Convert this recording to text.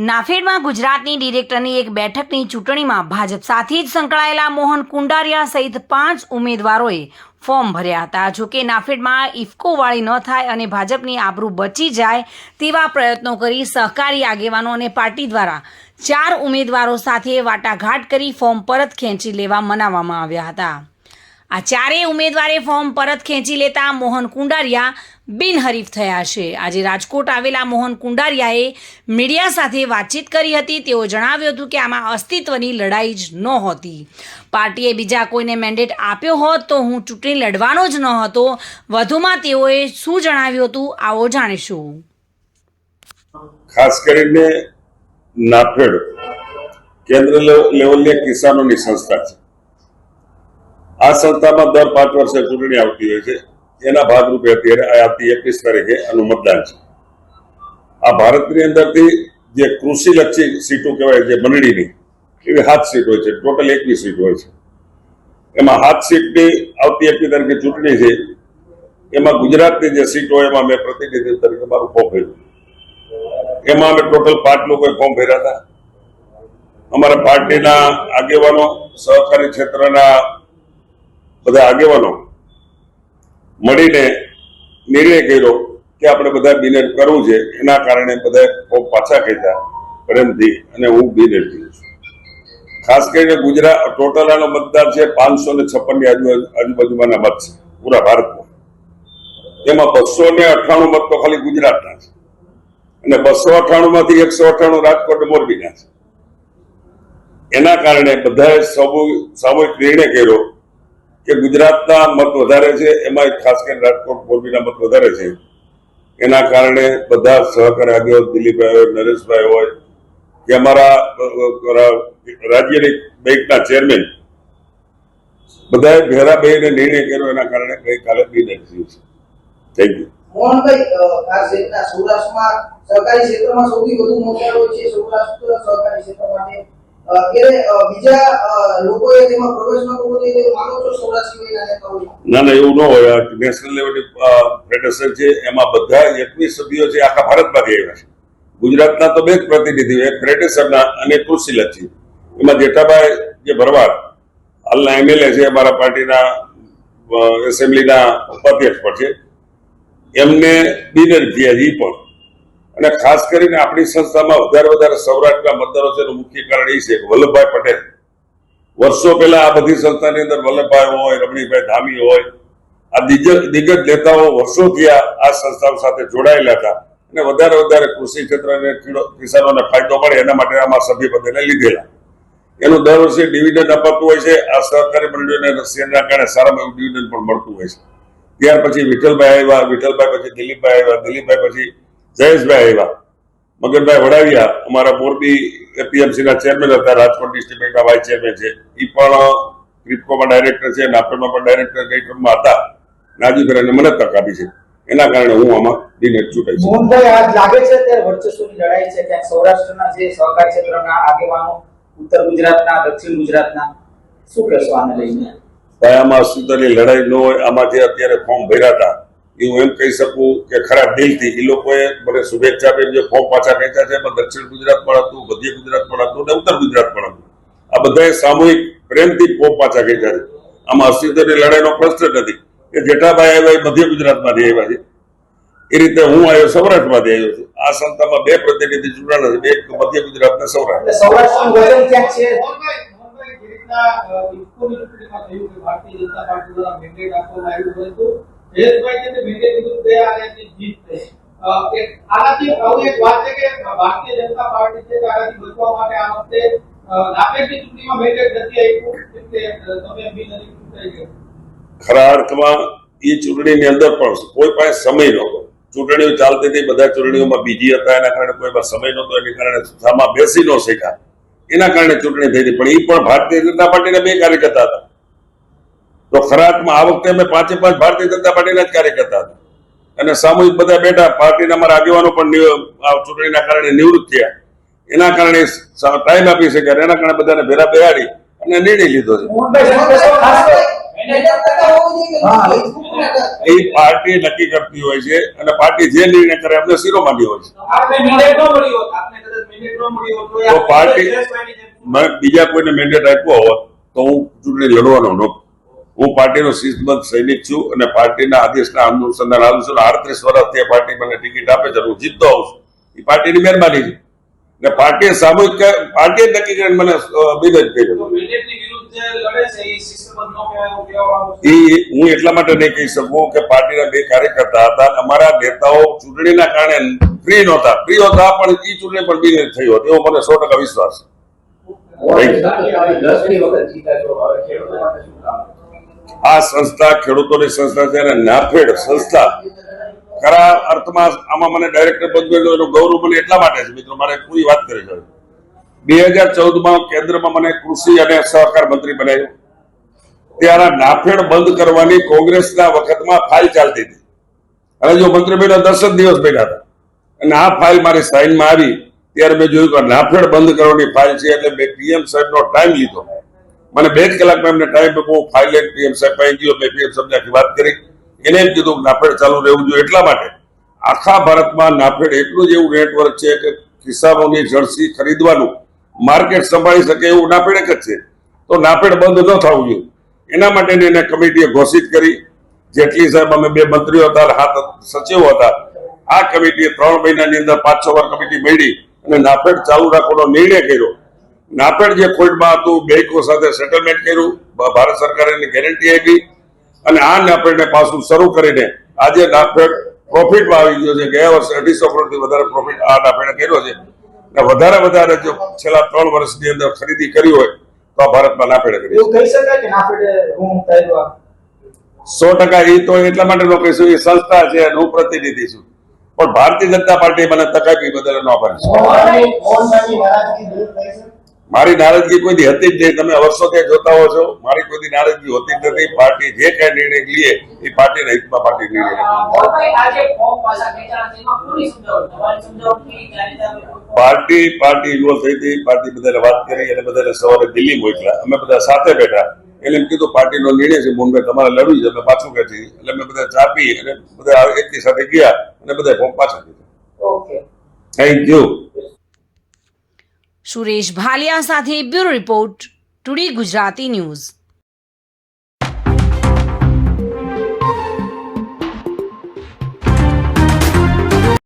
નાફેડમાં ગુજરાતની ડિરેક્ટરની એક બેઠકની ચૂંટણીમાં ભાજપ સાથે જ સંકળાયેલા મોહન કુંડારિયા સહિત પાંચ ઉમેદવારોએ ફોર્મ ભર્યા હતા. જોકે નાફેડમાં ઇફકો વાળી ન થાય અને ભાજપની આબરૂ બચી જાય તેવા પ્રયત્નો કરી સહકારી આગેવાનો અને પાર્ટી દ્વારા ચાર ઉમેદવારો સાથે વાટાઘાટ કરી ફોર્મ પરત ખેંચી લેવા મનાવવામાં આવ્યા હતા. આ ચારેય ઉમેદવારે ફોર્મ પરત ખેંચી લેતા મોહન કુંડારિયા બિનહરીફ થયા છે. આજે રાજકોટ આવેલા મોહન કુંડારિયાએ મીડિયા સાથે વાતચીત કરી હતી. તેઓ જણાવ્યું હતું કે આમાં અસ્તિત્વની લડાઈ જ નહોતી. પાર્ટીએ બીજા કોઈને મેન્ડેટ આપ્યો હોત તો હું ચૂંટણી લડવાનો જ ન હતો વધુમાં તેઓએ શું જણાવ્યું હતું આવો જાણીશું. ખાસ કરીને નાફેડ કેન્દ્ર લેવ- લેવલની કિસાનોની સંસ્થા છે. આ સંસ્થામાં દર પાંચ વર્ષે ચૂંટણી આવતી હોય છે. એના ભાગરૂપે અત્યારે આવતી એકવીસ તારીખે આનું મતદાન છે. આ ભારતની અંદરથી જે કૃષિલક્ષી સીટો કહેવાય, જે મંડળીની, એવી હાથ સીટ હોય છે, ટોટલ એકવીસ સીટ હોય છે. એમાં હાથ સીટની આવતી એકવી તારીખે ચૂંટણી છે. એમાં ગુજરાતની જે સીટ હોય એમાં મેં પ્રતિનિધિ તરીકે મારું ફોર્મ ભર્યું. એમાં અમે ટોટલ પાંચ લોકોએ ફોર્મ ભર્યા હતા. અમારા પાર્ટીના આગેવાનો, સહકારી ક્ષેત્રના બધા આગેવાનો મળીને નિર્ણય કર્યો કે આપણે બધા બિનેટ કરવું છે, એના કારણે બધા પાછા કહેતા પ્રેમથી, અને હું બિનેટ છું. ખાસ કરીને ગુજરાત, ટોટલ મતદાર છે પાંચસો ને છપ્પનની આજુબાજુ આજુબાજુમાંના મત છે, પૂરા ભારતમાં. તેમાં બસો ને અઠ્ઠાણું મત તો ખાલી ગુજરાતના છે. અને બસો અઠ્ઠાણું માંથી એકસો અઠ્ઠાણું રાજકોટ મોરબીના છે. એના કારણે બધાએ સામૂહિક નિર્ણય કર્યો કે ગુજરાતના મત વધારે છે, એમાં ખાસ કરીને રાજકોટ, મોરબીના મત વધારે છે. એના કારણે બધા સહકારી આગેવાન દિલીપભાઈ હોય નરેશભાઈ હોય, કે અમારા રાજ્યની બેંકના ચેરમેન, બધાએ ભેરા બેને નિર્ણય કર્યો, એના કારણે ગઈકાલે બિનર થયું છે. થેન્ક યુ સૌરાષ્ટ્રમાં સહકારી ક્ષેત્રમાં સૌથી વધુ મોટા છે, સૌરાષ્ટ્ર સહકારી ક્ષેત્ર માટે. ન ના એવું ન હોય. નેશનલ લેવલની ફેડરેશન છે, એમાં બધા એકવીસ સભ્યો છે, આખા ભારતમાંથી આવ્યા છે. ગુજરાતના તો બે જ પ્રતિનિધિ એક ફેડરેશનના અને કૃષિ લક્ષી એમાં જેઠાભાઈ જે ભરવાડ, હાલના એમએલએ છે, અમારા પાર્ટીના એસેમ્બલીના ઉપાધ્યક્ષ પણ છે. એમને બિનર થયા છે પણ અને ખાસ કરીને આપણી સંસ્થામાં વધારે વધારે સૌરાષ્ટ્રના મતદારો છે એનું મુખ્ય કારણ એ છે કે વલ્લભભાઈ પટેલ. વર્ષો પહેલા આ બધી સંસ્થાની અંદર વલ્લભભાઈ હોય રમણીભાઈ ધામી હોય, આ દિગ્ગજ નેતાઓ વર્ષોથી આ આ સંસ્થાઓ સાથે જોડાયેલા હતા. અને વધારે વધારે કૃષિ ક્ષેત્રને કિસાનોને ફાયદો મળે એના માટે આમાં સભ્યપદેને લીધેલા. એનું દર વર્ષે ડિવિડન્ડ અપાતું હોય છે. આ સહકારી મંડળીઓને શેરના કારણે સારામાં એવું ડિવિડન્ડ પણ મળતું હોય છે. ત્યાર પછી વિઠ્ઠલભાઈ આવ્યા, વિઠ્ઠલભાઈ પછી દિલીપભાઈ આવ્યા, દિલીપભાઈ પછી જયેશભાઈ આવ્યા. મગનભાઈ વડાવિયા અમારા મોરબી એપીએમસી ના ચેરમેન હતા રાજકોટ ડિસ્ટ્રિક્ટ બેંકના વાઇસ ચેરમેન છે. એ પણ ક્રિપ્કોમાં ડાયરેક્ટર છે નાપેડમાં પણ ડાયરેક્ટર કઈ ટર્મમાં હતા. નાજીભાઈને મને તક આપી છે. એના કારણે હું આમાં ડિનેટ ચૂંટાઈ છું. મોહનભાઈ આજ લાગે છે ત્યારે વર્ચસ્વની લડાઈ છે? ક્યાંક સૌરાષ્ટ્રના જે સહકારી ક્ષેત્રના આગેવાનો ઉત્તર ગુજરાતના દક્ષિણ ગુજરાતના શું કહેશો આને લઈને? આમાં સુધરની લડાઈ ન હોય આમાં જે અત્યારે ફોર્મ ભર્યા હતા એ હું એમ કહી શકું કે ખરા દિલથી. એ લોકોએ મને શુભેચ્છા આપી જે ફોર્મ પાછા ખેંચ્યા છે એમાં દક્ષિણ ગુજરાત પણ હતું મધ્ય ગુજરાત પણ હતું અને ઉત્તર ગુજરાત પણ હતું. આ બધાએ સામૂહિક પ્રેમથી ફોર્મ પાછા ખેંચ્યા છે. આમાં અસ્તિત્વની લડાઈનો પ્રશ્ન નથી. કે જેઠાભાઈ આવ્યા એ મધ્ય ગુજરાતમાંથી આવ્યા છે. એ રીતે હું આવ્યો સૌરાષ્ટ્રમાંથી આવ્યો છું. આ સંસ્થામાં બે પ્રતિનિધિ ચૂંટાણા છે બે એક મધ્ય ગુજરાત ને સૌરાષ્ટ્ર મોહનભાઈ જે બીજેપી જયેશભાઈ વિરુદ્ધ ગયા અને થઈ આનાથી આવું એક વાત છે કે ભારતીય જનતા પાર્ટી છે આનાથી બચવા માટે આ વખતે નાફેડની ચૂંટણીમાં મેન્ડેટ નથી આપ્યું એટલે તમે બિનહરીફ ચૂંટાઈ ગયા ખરા અર્થમાં એ ચૂંટણીની અંદર પણ કોઈ પાસે સમય નહોતો. ચૂંટણીઓ ચાલતી હતી, બધા ચૂંટણીઓમાં બીજી હતા, એના કારણે કોઈ પાસે સમય નહોતો, એના કારણે સામા બેસી ન શક્યા. એના કારણે ચૂંટણી થઈ હતી. પણ એ પણ ભારતીય જનતા પાર્ટીના બે કાર્યકર્તા હતા. તો ખરાકમાં આ વખતે અમે પાંચે પાંચ ભારતીય જનતા પાર્ટીના જ કાર્યકર્તા હતા. અને સામૂહિક બધા બેઠા. પાર્ટીના અમારા આગેવાનો પણ ચૂંટણીના કારણે નિવૃત્ત થયા. એના કારણે ટાઈમ આપી શક્યા એના કારણે બધાને ભેરા બેહાડી અને નિર્ણય લીધો છે. એ પાર્ટી નક્કી કરતી હોય છે અને પાર્ટી જે નિર્ણય કરે અમને શીરો માંડી હોય છે. તો પાર્ટી બીજા કોઈને મેન્ડેટ આપ્યો હોત તો હું ચૂંટણી લડવાનો નહોતો. હું પાર્ટીનો શિસ્તબદ્ધ સૈનિક છું અને પાર્ટીના આદેશના અનુસંધાન આવું છું આડત્રીસ વર્ષથી પાર્ટી મને ટિકિટ આપે છે હું જીતતો આવું છું. એ પાર્ટીની મહેરબાની છે. ને પાર્ટીએ સામૂહિક પાર્ટીએ નક્કી કરીને મને બિનજ કર્યો. તો મેન્ડેટની વિરુદ્ધ જે લડે છે એ હું એટલા માટે નહીં કહી શકું કે પાર્ટીના બે કાર્યકર્તા હતા. અમારા નેતાઓ ચૂંટણીના કારણે ફ્રી નહોતા. ફ્રી હતા પણ એ ચૂંટણી પણ બિનજ થયો હતો. એવો મને સો ટકા વિશ્વાસ છે. આ સંસ્થા ખેડૂતોની સંસ્થા છે અને નાફેડ સંસ્થા. ખરા અર્થમાં આમાં મને ડાયરેક્ટર પદ એનું ગૌરવ મને એટલા માટે છે. મિત્રો, મારે પૂરી વાત કરી છે. બે હજાર ચૌદમાં કેન્દ્રમાં મને કૃષિ અને સહકાર મંત્રી બનાવ્યો. ત્યારે નાફેડ બંધ કરવાની કોંગ્રેસના વખતમાં ફાઇલ ચાલતી હતી. અને જો મંત્રી બન્યો દસ જ દિવસ બેઠા હતા. અને આ ફાઇલ મારી સાઇનમાં આવી. ત્યારે મેં જોયું કે નાફેડ બંધ કરવાની ફાઇલ છે, એટલે મેં પીએમ સાહેબનો ટાઈમ લીધો. મને બે જ કલાકમાં એમને ટાઈમ આપ્યો ફાઇલ પીએમ સાહેબ પાસે ગયો, મેં પીએમ સાહેબને વાત કરી. એને એમ કીધું, નાફેડ ચાલુ રહેવું જોઈએ એટલા માટે. આખા ભારતમાં નાફેડ એટલું જ એવું નેટવર્ક છે કે કિસાનોની જળસી ખરીદવાનું માર્કેટ સંભાળી શકે એવું નાફેડ એક જ છે. તો નાફેડ બંધ ન થવું જોઈએ. એના માટે એને કમિટીએ ઘોષિત કરી. જેટલી સાહેબ અમે બે મંત્રીઓ હતા હાથ સચિવો હતા, આ કમિટીએ ત્રણ મહિનાની અંદર પાંચ છ વાર કમિટી મળી અને નાફેડ ચાલુ રાખવાનો નિર્ણય કર્યો. નાફેડ જે ખોટમાં હતું બેંકો સાથે સેટલમેન્ટ કર્યું ભારત સરકારે એની ગેરંટી આપી અને આ નાપેડને પાછું શરૂ કરીને આજે નાફેડ પ્રોફિટમાં આવી ગયો છે. ગયા વર્ષે અઢીસો કરોડથી વધારે પ્રોફિટ આ નાફેડે કર્યો છે. અને વધારે વધારે જો છેલ્લા ત્રણ વર્ષની અંદર ખરીદી કરી હોય તો આ ભારતમાં નાફેડે કરી સો ટકા એ તો એટલા માટે નો કહીશું એ સંસ્થા છે હું પ્રતિનિધિ છું. પણ ભારતીય જનતા પાર્ટી મને તક આપી બદલ નો આભાર છું? મારી નારાજગી કોઈ હતી જ નહીં. તમે વર્ષોથી જોતા હો છો? મારી કોઈ નારાજગી હોતી જ નથી. પાર્ટી જે કઈ નિર્ણય લઈએ એ પાર્ટીના હિતમાં પાર્ટી નિર્ણય પાર્ટી પાર્ટી યુવો થઈ હતી. પાર્ટી બધાને વાત કરી અને બધાને સવારે દિલ્હી મોકલ્યા. અમે બધા સાથે બેઠા. એટલે એમ કીધું પાર્ટીનો નિર્ણય છે મોહનભાઈ તમારે લડવું છે. અમે પાછું છે એટલે અમે બધા ચા પી અને બધા એકની સાથે ગયા અને બધા ફોર્મ પાછા દીધા okay thank you Suresh Bhaliya સાથે bureau report today Gujarati news.